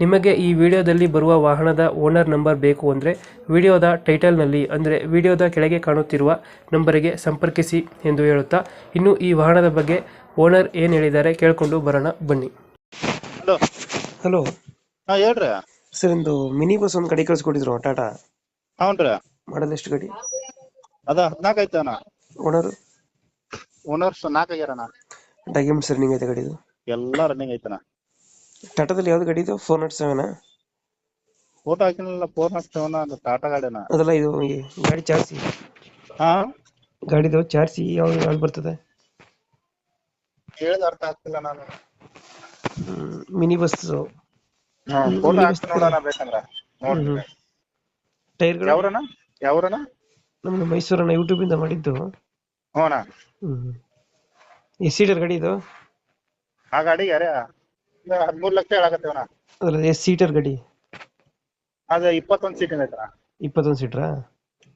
ನಿಮಗೆ ಈ ವಿಡಿಯೋದಲ್ಲಿ ಬರುವ ವಾಹನದ ಓನರ್ ನಂಬರ್ ಬೇಕು ಅಂದರೆ ವಿಡಿಯೋದ ಟೈಟಲ್ನಲ್ಲಿ ಅಂದರೆ ವಿಡಿಯೋದ ಕೆಳಗೆ ಕಾಣುತ್ತಿರುವ ನಂಬರಿಗೆ ಸಂಪರ್ಕಿಸಿ ಎಂದು ಹೇಳುತ್ತಾ ಇನ್ನು ಈ ವಾಹನದ ಬಗ್ಗೆ ಓನರ್ ಏನು ಹೇಳಿದ್ದಾರೆ ಕೇಳಿಕೊಂಡು ಬರೋಣ ಬನ್ನಿ. ಹಲೋ. ಹಲೋ. ಹಾ ಹೇಳ್ರಿ. ಸರ್ ಒಂದು ಮಿನಿ ಬಸ್ ಒಂದು ಗಾಡಿ ಕಳಿಸ್ಕೊಟ್ಟಿದ್ರು ಟಾಟಾ? ಹೌನ್ರಿ ಮಾಡಲ್ ಎಷ್ಟು ಗಾಡಿ? ಅದ ಹದಿನಾಲ್ಕು ಐತಣ್ಣ ಓನರ್? ಓನರ್ಸ್ ನಾಲ್ಕು ಆಗ್ಯಾರಣ್ಣ. ಡಾಕ್ಯುಮೆಂಟ್ಸ್ ರನ್ನಿಂಗ್ ಐತೆ ಗಾಡಿದು? ಎಲ್ಲ ರನ್ನಿಂಗ್ ಐತಣ್ಣ ಟಾಟಾದಲ್ಲಿ ಯಾವ್ದು ಗಾಡಿ ಇದು? ಫೋರ್ ನಾಟ್ ಸೆವೆನ್ ಫೋಟೋ ಹಾಕಿನಲ್ಲ ಫೋರ್ ನಾಟ್ ಸೆವೆನ್ ಅದು ಟಾಟಾ ಗಾಡಿನ? ಅದಲ್ಲ ಇದು ಈ ಗಾಡಿ ಚಾರ್ಸಿ. ಹಾ? ಗಾಡಿದು ಚಾರ್ಸಿ ಯಾವ್ದು ಯಾವ್ದು ಬರ್ತದೆ? ಹೇಳಿದ ಅರ್ಥ ಆಗ್ತಿಲ್ಲ ನಾನು. ಮಿನಿ ಬಸ್ ಫೋಟೋ ಹಾಕ್ತೀನಿ ನೋಡೋಣ ಬೇಕಂದ್ರ. ನೋಡ್ರಿ ಟೈರ್ಗಳು? ಯಾವ್ರಣ್ಣ? ಯಾವ್ರಣ್ಣ? ನಮ್ದು ಮೈಸೂರನ್ನ ಯೂಟ್ಯೂಬ್ ಇಂದ ಮಾಡಿದ್ದು ಹ್ಮ್ ಎಸ್ ಸೀಟರ್ ಗಾಡಿ ಇದು? ಆ ಗಾಡಿ ಯಾರೇ ಹದಿಮೂರು ಲಕ್ಷ ಹೇಳಾಕತ್ತೇವಣ್ಣ ಅದ್ರ ಎಸ್ ಸೀಟರ್ ಗಡಿ? ಅದ ಇಪ್ಪತ್ತೊಂದು ಸೀಟ್ ಐತಣ್ಣ ಇಪ್ಪತ್ತೊಂದು ಸೀಟ್ರಾ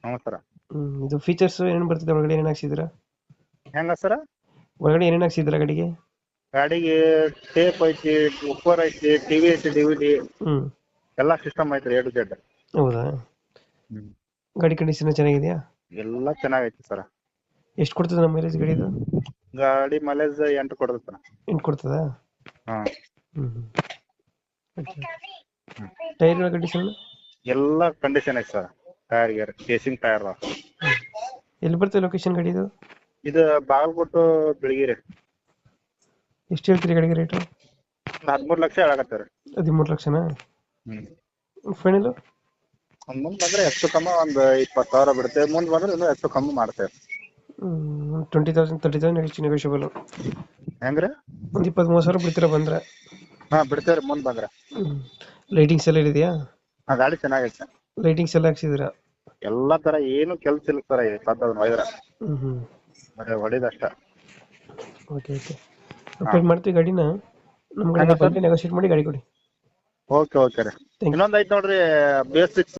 ಹ್ಞೂ ಸರ. ಹ್ಮ್ ಇದು ಫೀಚರ್ಸ್ ಏನು ಬರ್ತದೆ ಒಳಗಡೆ ಏನೇನು ಹಾಕ್ಸಿದ್ರ ಹೆಂಗ ಸರ? ಒಳಗಡೆ ಏನೇನು ಹಾಕ್ಸಿದ್ರ ಗಡಿಗೆ? ಗಾಡಿಗೆ ಟೇಪ್ ಐತಿ ಉಪ್ಪರ್ ಐತಿ ಟಿವಿ ಐತಿ ಡಿವಿಡಿ ಹ್ಮ್. ಎಲ್ಲಾ ಸಿಸ್ಟಮ್ ಐತ್ರಿ ಎ ಟು ಜೆಡ್ ಹೌದಾ? ಗಾಡಿ ಕಂಡೀಷನ್ ಚೆನ್ನಾಗಿದೆಯಾ? ಎಲ್ಲ ಚೆನ್ನಾಗೈತಿ ಸರ. ಎಷ್ಟು ಕೊಡ್ತದೆ ನಮ್ಮ ಮೈಲೇಜ್ ಗಾಡಿ ಇದು? ಗಾಡಿ ಮೈಲೇಜ್ ಎಂಟು ಕೊಡ್ತೈತೆ ಸರ. ಎಂಟು ಕೊಡ್ತದಾ? ಹಾ. ಹ್ಮ್ ಟೈರ್ ಕಂಡೀಷನ್ ಎಲ್ಲ ಕಂಡೀಷನ್ ಐತೆ sir. Tyre gear casing tyre ಎಲ್ಲಿ ಬರ್ತದೆ ಲೊಕೇಶನ್ ಗಾಡಿ ಇದು? ಇದು ಬಾಗಲಕೋಟೆ ಬೆಳಗಿರಿ. ಎಷ್ಟು ಹೇಳ್ತೀರಿ ಗಾಡಿಗೆ ರೇಟ್ ಹದಿಮೂರು ಲಕ್ಷ ಹೇಳಕತ್ತಾರೆ ಹದಿಮೂರು ಲಕ್ಷನಾ? ಹ್ಞೂ ಫೈನಲ್ ಒಂದ್ ಮುಂದ್ ಬಂದ್ರೆ ಹೆಚ್ಚು ಕಮ್ಮಿ ಒಂದು ಇಪ್ಪತ್ತು ಸಾವಿರ ಬಿಡುತ್ತೆ. ಮುಂದೆ ಬಂದ್ರೆ ಇನ್ನೂ ಹೆಚ್ಚು ಕಮ್ಮಿ ಮಾಡ್ತೇವೆ. ಟ್ವೆಂಟಿ ತೌಸಂಡ್ ತರ್ಟಿ ತೌಸಂಡ್ ಹೆಚ್ಚು ನೆಗೋಷಿಯಬಲ್ ಹೆಂಗ್ರಿ? ಒಂದು ಇಪ್ಪತ್ತು ಮೂವತ್ತು ಸಾವಿರ ಬಿಡ್ತೀರಾ ಬಂದ್ರೆ? ಹಾ ಬಿಡ್ತೇವ್ರಿ ಮುಂದ್ ಬಂದ್ರ. ಲೈಟಿಂಗ್ಸ್ ಎಲ್ಲ ಇದೆಯಾ? ಹಾ ಗಾಡಿ ಚೆನ್ನಾಗೈತೆ ಲೈಟಿಂಗ್ಸ್ ಎಲ್ಲ ಹಾಕ್ಸಿದ್ದೀರಾ? ಎಲ್ಲಾ ತರ ಏನು ಕೆಲ್ಸ ಇಲ್ಲ ಸರ್ ಸದ್ದದ್ ಒಯ್ದ್ರ. ಹ್ಮ್ ಹ್ಮ್. ಬರೀ ಹೊಡಿದಷ್ಟ ಓಕೆ ಓಕೆ ಅಪ್ಡೇಟ್ ಮಾಡ್ತೀವಿ ಗಾಡಿನ. ನಮ್ಮ ಕಡೆ ಬಂದು ನೆಗೋಷಿಯೇಟ್ ಮಾಡಿ ಗಾಡಿ ಕೊಡಿ. ಓಕೆ ಓಕೆ ರೀ. ಇನ್ನೊಂದು ಐತ್ ನೋಡ್ರಿ ಬೇಸಿಕ್